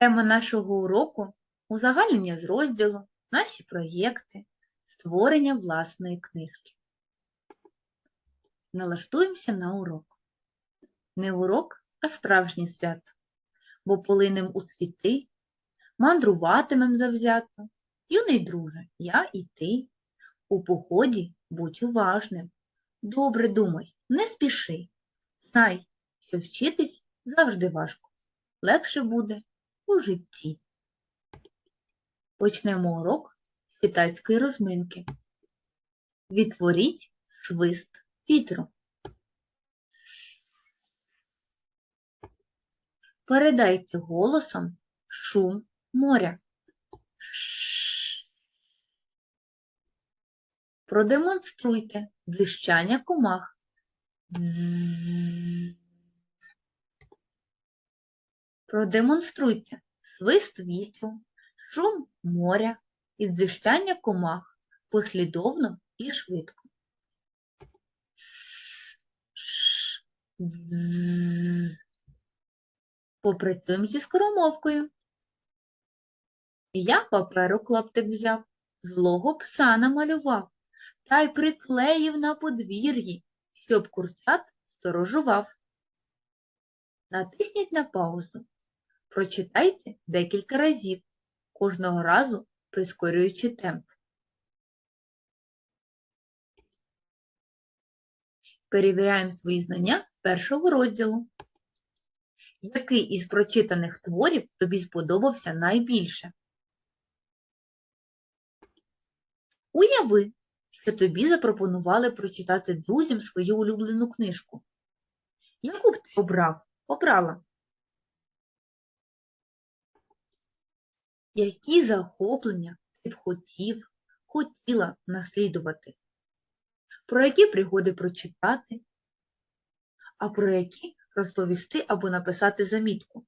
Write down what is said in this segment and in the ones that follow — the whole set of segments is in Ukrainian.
Тема нашого уроку узагальнення з розділу, наші проєкти, створення власної книжки. Налаштуємося на урок. Не урок, а справжнє свято, бо полинем у світи, мандруватимем завзято. Юний друже, я і ти. У поході будь уважним. Добре думай, не спіши. Знай, що вчитись завжди важко. Легше буде у житті. Почнемо урок з китайської розминки. Відтворіть свист вітру. Передайте голосом шум моря. Продемонструйте дзищання комах. Продемонструйте свист вітру, шум моря і дзищання комах послідовно і швидко. Попрацюємо зі скоромовкою. Я паперу клаптик взяв, злого пса намалював та й приклеїв на подвір'ї, щоб курчат сторожував. Натисніть на паузу. Прочитайте декілька разів, кожного разу прискорюючи темп. Перевіряємо свої знання з першого розділу. Який із прочитаних творів тобі сподобався найбільше? Уяви, що тобі запропонували прочитати друзям свою улюблену книжку. Яку б ти обрав? Обрала? Які захоплення ти б хотів, хотіла наслідувати? Про які пригоди прочитати, а про які розповісти або написати замітку?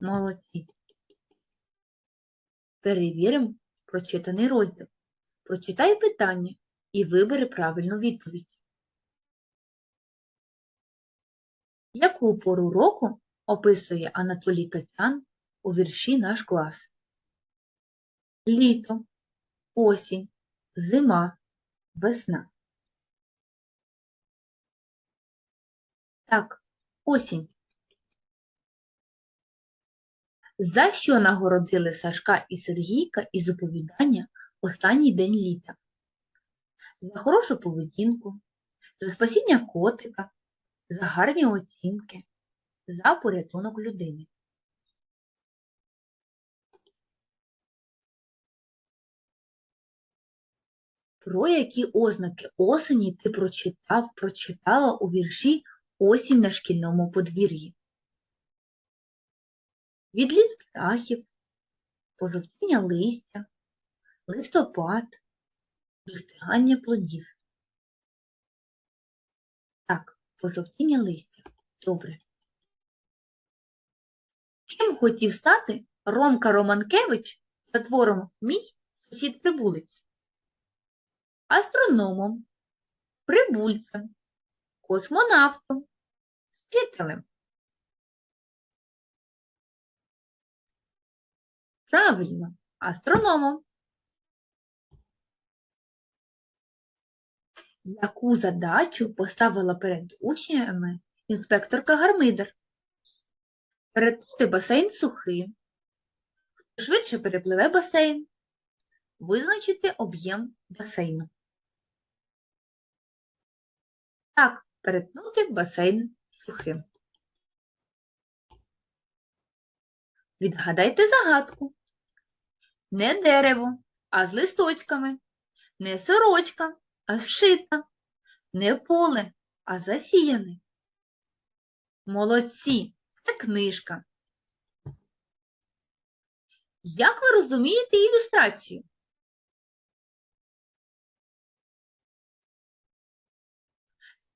Молодці. Перевіримо прочитаний розділ. Прочитай питання і вибери правильну відповідь. Яку пору року описує Анатолій Кацян у вірші «Наш клас»? Літо, осінь, зима, весна. Так, осінь. За що нагородили Сашка і Сергійка із оповідання «Останній день літа»? За хорошу поведінку, за спасіння котика, за гарні оцінки, за порятунок людини. Про які ознаки осені ти прочитав, прочитала у вірші Осінь на шкільному подвір'ї? Відліт птахів, пожовтіння листя, листопад, достигання плодів. Пожовтіння листя. Добре. Ким хотів стати Ромка Романкевич за твором Мій сусід прибулець? Астрономом, прибульцем, космонавтом, вчителем. Правильно, астрономом. Яку задачу поставила перед учнями інспекторка Гармидер? Перетнути басейн сухим. Хто швидше перепливе басейн? Визначити об'єм басейну. Так, перетнути басейн сухим. Відгадайте загадку. Не дерево, а з листочками. Не сорочка, а зшита. Не поле, а засіяне. Молодці, це книжка. Як ви розумієте ілюстрацію?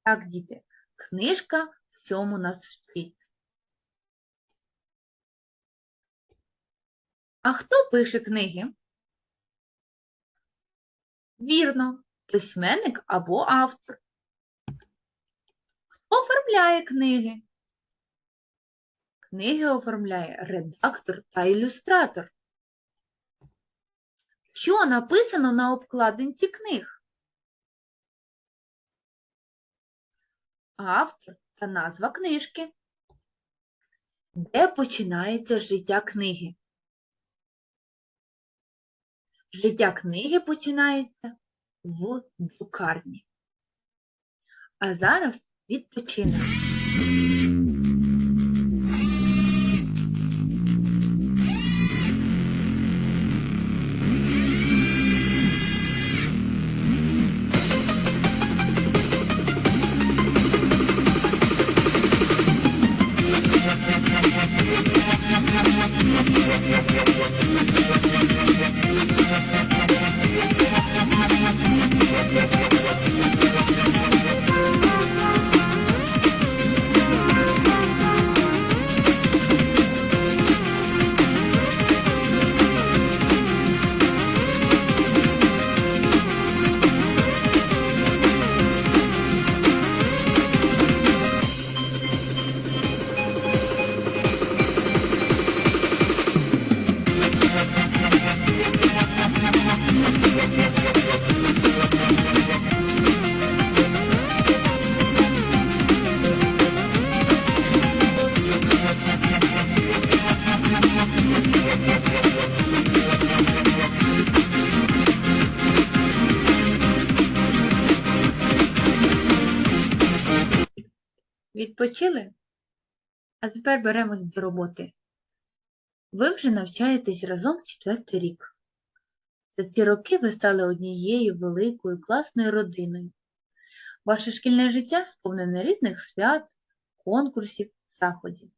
Так, діти, книжка в цьому нас вчить. А хто пише книги? Вірно, письменник або автор. Хто оформляє книги? Книги оформляє редактор та ілюстратор. Що написано на обкладинці книг? Автор та назва книжки. Де починається життя книги? Життя книги починається в друкарні. А зараз відпочинемо. Відпочили? А тепер беремось до роботи. Ви вже навчаєтесь разом четвертий рік. За ці роки ви стали однією великою класною родиною. Ваше шкільне життя сповнене різних свят, конкурсів, заходів.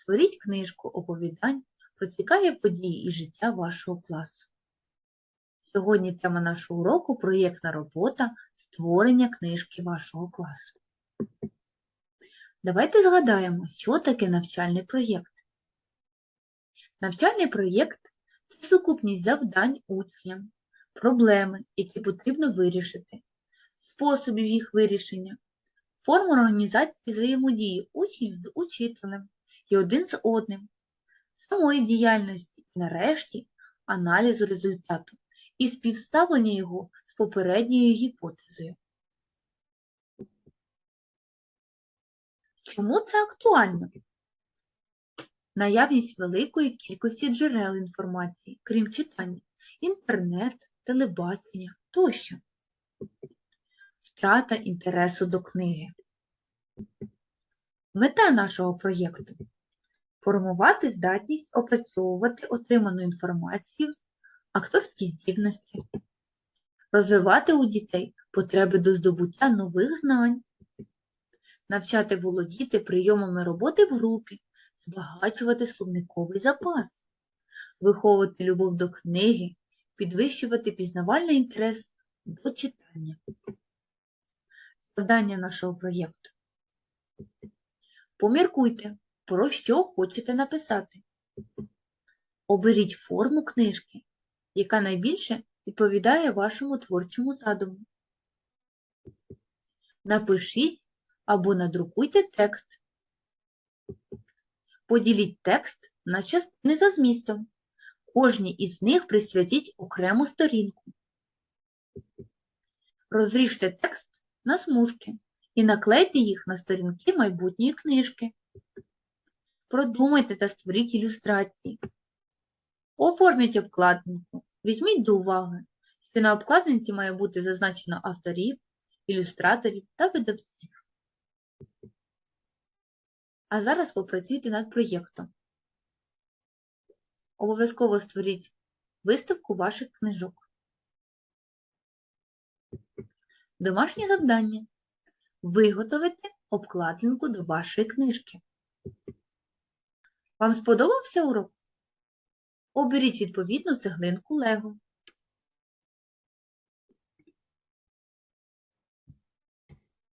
Створіть книжку оповідань про цікаві події і життя вашого класу. Сьогодні тема нашого уроку проєктна робота створення книжки вашого класу. Давайте згадаємо, що таке навчальний проєкт. Навчальний проєкт це сукупність завдань учням, проблеми, які потрібно вирішити, способів їх вирішення, форм організації взаємодії учнів з учителем і один з одним, самої діяльності і, нарешті, аналізу результату і співставлення його з попередньою гіпотезою. Чому це актуально? Наявність великої кількості джерел інформації, крім читання, інтернет, телебачення тощо. Втрата інтересу до книги. Мета нашого проєкту формувати здатність опрацьовувати отриману інформацію, акторські здібності, розвивати у дітей потреби до здобуття нових знань, навчати володіти прийомами роботи в групі, збагачувати словниковий запас, виховувати любов до книги, підвищувати пізнавальний інтерес до читання. Завдання нашого проєкту. Поміркуйте, про що хочете написати. Оберіть форму книжки, яка найбільше відповідає вашому творчому задуму. Напишіть або надрукуйте текст. Поділіть текст на частини за змістом. Кожній із них присвятіть окрему сторінку. Розріжте текст на смужки і наклейте їх на сторінки майбутньої книжки. Продумайте та створіть ілюстрації. Оформіть обкладинку. Візьміть до уваги, що на обкладинці має бути зазначено авторів, ілюстраторів та видавців. А зараз попрацюйте над проєктом. Обов'язково створіть виставку ваших книжок. Домашнє завдання. Виготовити обкладинку до вашої книжки. Вам сподобався урок? Оберіть відповідну цеглинку Лего.